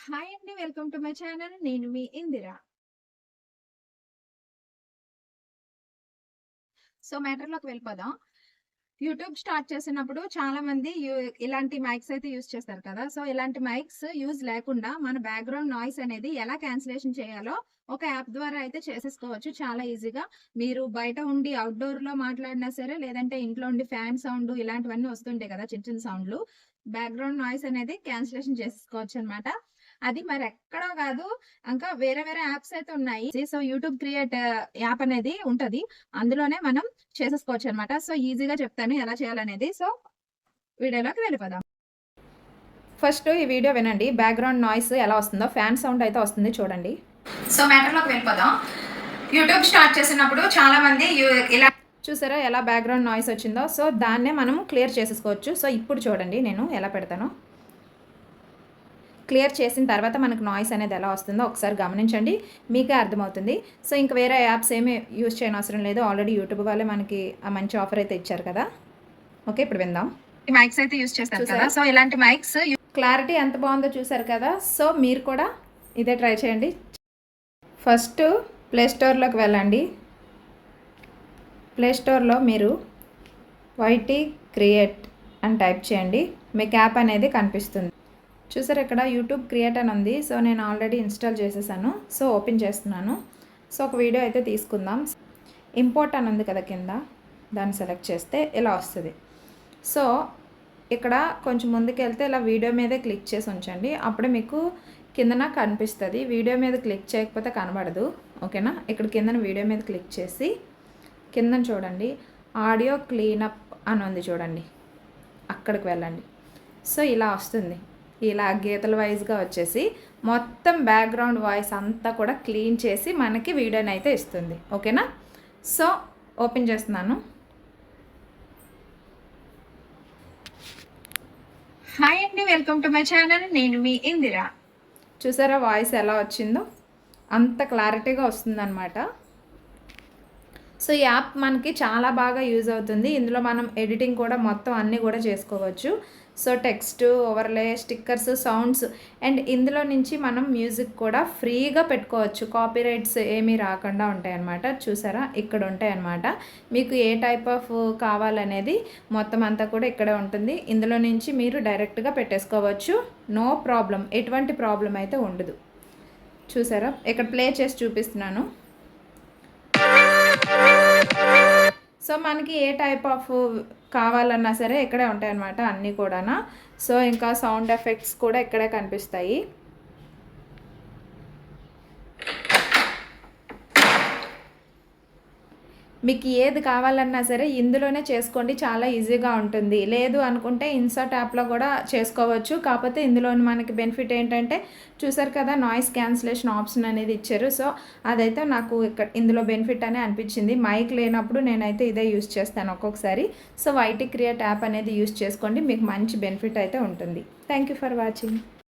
Hi అండి. Welcome to my channel. నేను మీ ఇందిరా సో, మ్యాటర్‌లోకి వెళ్ళిపోదాం. యూట్యూబ్ స్టార్ట్ చేసినప్పుడు చాలా మంది ఇలాంటి మైక్స్ అయితే యూజ్ చేస్తారు కదా! సో, ఇలాంటి మైక్స్ యూజ్ లేకుండా మన బ్యాక్‌గ్రౌండ్ నాయిస్ అనేది ఎలా క్యాన్సిలేషన్ చేయాలో ఒక యాప్ ద్వారా అయితే చేసేసుకోవచ్చు చాలా ఈజీగా. మీరు బయట ఉండి అవుట్‌డోర్‌లో మాట్లాడినా సరే, లేదంటే ఇంట్లో ఉండి ఫ్యాన్ సౌండ్ ఇలాంటివన్నీ వస్తుంటాయి కదా! చిన్న చిన్న సౌండ్‌లు. బ్యాక్‌గ్రౌండ్ నాయిస్ అనేది క్యాన్సిలేషన్ చేసుకోవచ్చు అనమాట అది మరెక్కడో కాదు ఇంకా వేరే వేరే యాప్స్ అయితే ఉన్నాయి. సో, యూట్యూబ్ క్రియేట్ యాప్ అనేది ఉంటది. అందులోనే మనం చేసేసుకోవచ్చనమాట. సో, ఈజీగా చెప్తాను ఎలా చేయాలనేది. సో, వీడియోలోకి వెళ్ళిపోదాం. ఫస్ట్ ఈ వీడియో వినండి. బ్యాక్‌గ్రౌండ్ నాయిస్ ఎలా వస్తుందో ఫ్యాన్ సౌండ్ అయితే వస్తుంది చూడండి. సో, మ్యాటర్‌లోకి వెళ్ళిపోదాం. యూట్యూబ్ స్టార్ట్ చేసినప్పుడు చాలామంది యు ఇలా చూసారా ఎలా బ్యాక్‌గ్రౌండ్ నాయిస్ వచ్చిందో? సో, దాన్నే మనం క్లియర్ చేసేసుకోవచ్చు. సో, ఇప్పుడు చూడండి నేను ఎలా పెడతానో. క్లియర్ చేసిన తర్వాత మనకు నాయిస్ అనేది ఎలా వస్తుందో ఒకసారి గమనించండి. మీకే అర్థమవుతుంది. సో, ఇంక వేరే యాప్స్ ఏమి యూజ్ చేయనవసరం లేదు. ఆల్రెడీ యూట్యూబ్ వాళ్ళే మనకి ఆ మంచి ఆఫర్ అయితే ఇచ్చారు కదా! ఓకే. ఇప్పుడు విందాం. ఈ మైక్స్ అయితే యూజ్ చేస్తారు కదా! సో, ఇలాంటి మైక్స్ క్లారిటీ ఎంత బాగుందో చూసారు కదా! సో, మీరు కూడా ఇదే ట్రై చేయండి. ఫస్ట్ ప్లే స్టోర్‌లోకి వెళ్ళండి. ప్లే స్టోర్‌లో మీరు వైటీ క్రియేట్ అని టైప్ చేయండి. మీకు యాప్ అనేది కనిపిస్తుంది. చూసారు ఇక్కడ యూట్యూబ్ క్రియేట్ అని ఉంది. సో, నేను ఆల్రెడీ ఇన్‌స్టాల్ చేసేసాను. సో, ఓపెన్ చేస్తున్నాను. సో, ఒక వీడియో అయితే తీసుకుందాం. ఇంపోర్ట్ అని ఉంది కదా కింద. దాన్ని సెలెక్ట్ చేస్తే ఇలా వస్తుంది సో, ఇక్కడ కొంచెం ముందుకెళ్తే ఇలా వీడియో మీదే క్లిక్ చేసి ఉంచండి. అప్పుడే మీకు కిందన కనిపిస్తుంది వీడియో మీద క్లిక్ చేయకపోతే కనబడదు. ఓకేనా? ఇక్కడ కిందన వీడియో మీద క్లిక్ చేసి కిందన చూడండి ఆడియో క్లీనప్ అని ఉంది చూడండి. అక్కడికి వెళ్ళండి. సో, ఇలా వస్తుంది. ఇలా గీతల వైస్‌గా వచ్చేసి మొత్తం బ్యాక్‌గ్రౌండ్ వాయిస్ అంతా కూడా క్లీన్ చేసి మనకి వీడియోని అయితే ఇస్తుంది. ఓకేనా? సో, ఓపెన్ చేస్తున్నాను. హాయ్ అండి. Welcome to my channel. నేను మీ ఇందిర. చూసారా వాయిస్ ఎలా వచ్చిందో? అంత క్లారిటీగా వస్తుందనమాట. సో, ఈ యాప్ మనకి చాలా బాగా యూజ్ అవుతుంది. ఇందులో మనం ఎడిటింగ్ కూడా మొత్తం అన్నీ కూడా చేసుకోవచ్చు. So, text, overlay, stickers, sounds and ఇందులో నుంచి మనం మ్యూజిక్ కూడా ఫ్రీగా పెట్టుకోవచ్చు. కాపీరైట్స్ ఏమీ రాకుండా ఉంటాయన్నమాట. చూసారా? ఇక్కడ ఉంటాయన్నమాట. మీకు ఏ టైప్ ఆఫ్ కావాలనేది మొత్తం అంతా కూడా ఇక్కడే ఉంటుంది. ఇందులో నుంచి మీరు డైరెక్ట్‌గా పెట్టేసుకోవచ్చు. నో ప్రాబ్లం ఎటువంటి ప్రాబ్లం అయితే ఉండదు. చూసారా? ఇక్కడ ప్లే చేసి చూపిస్తున్నాను. సో, మనకి ఏ టైప్ ఆఫ్ కావాలన్నా సరే ఇక్కడే ఉంటాయన్నమాట అన్నీ కూడా సో, ఇంకా సౌండ్ ఎఫెక్ట్స్ కూడా ఇక్కడే కనిపిస్తాయి. మీకు ఏది కావాలన్నా సరే ఇందులోనే చేసుకోండి. చాలా ఈజీగా ఉంటుంది. లేదు అనుకుంటే ఇన్సర్ట్ యాప్‌లో కూడా చేసుకోవచ్చు. కాకపోతే ఇందులో మనకి బెనిఫిట్ ఏంటంటే చూసారు కదా! నాయిస్ క్యాన్సిలేషన్ ఆప్షన్ అనేది ఇచ్చారు. సో, అదైతే నాకు ఇక్కడ ఇందులో బెనిఫిట్ అనే అనిపించింది. మైక్ లేనప్పుడు నేనైతే ఇదే యూజ్ చేస్తాను ఒక్కొక్కసారి. So, Y T create app అనేది యూజ్ చేసుకోండి. మీకు మంచి బెనిఫిట్ అయితే ఉంటుంది. Thank you for watching.